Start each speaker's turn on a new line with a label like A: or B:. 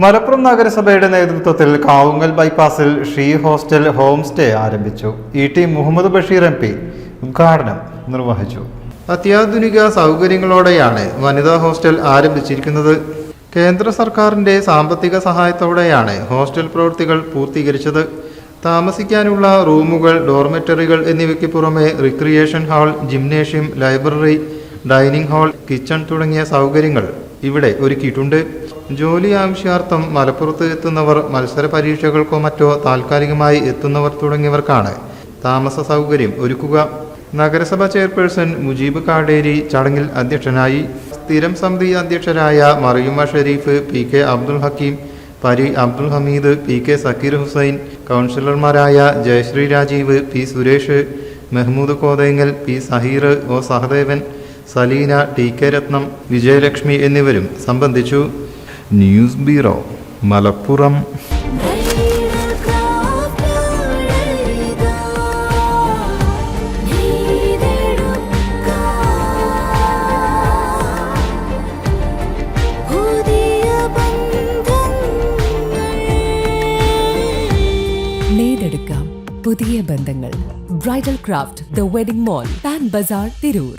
A: മലപ്പുറം നഗരസഭയുടെ നേതൃത്വത്തിൽ കാവുങ്ങൽ ബൈപ്പാസിൽ ഷീ ഹോസ്റ്റൽ ഹോം സ്റ്റേ ആരംഭിച്ചു. E T Muhammad Basheer M P ഉദ്ഘാടനം നിർവഹിച്ചു. അത്യാധുനിക സൗകര്യങ്ങളോടെയാണ് വനിതാ ഹോസ്റ്റൽ ആരംഭിച്ചിരിക്കുന്നത്. കേന്ദ്ര സർക്കാരിന്റെ സാമ്പത്തിക സഹായത്തോടെയാണ് ഹോസ്റ്റൽ പ്രവൃത്തികൾ പൂർത്തീകരിച്ചത്. താമസിക്കാനുള്ള റൂമുകൾ ഡോർമെറ്ററികൾ എന്നിവയ്ക്ക് പുറമെ recreation hall gymnasium library dining hall kitchen തുടങ്ങിയ സൗകര്യങ്ങൾ ഇവിടെ ഒരുക്കിയിട്ടുണ്ട്. ജോലി ആവശ്യാർത്ഥം മലപ്പുറത്ത് എത്തുന്നവർ മത്സര പരീക്ഷകൾക്കോ മറ്റോ താൽക്കാലികമായി എത്തുന്നവർ തുടങ്ങിയവർക്കാണ് താമസ സൗകര്യം ഒരുക്കുക. നഗരസഭ ചെയർപേഴ്സൺ മുജീബ് കാടേരി ചടങ്ങിൽ അധ്യക്ഷനായി സ്ഥിരം സമിതി അധ്യക്ഷരായ Mariyumma Shareef P K Abdul Hakeem Pari Abdul Hameed P K Sakkeer Hussain കൗൺസിലർമാരായ Jayasree Rajeev P Suresh Mehmood Kothengal P Saheer O Sahadevan Saleena T K Ratnam Vijayalakshmi എന്നിവരും സംബന്ധിച്ചു. News bureau Malappuram.
B: നെയ്തെടുക്കാം പുതിയ ബന്ധങ്ങൾ. Bridal craft the wedding mall Pan Bazaar Tirur.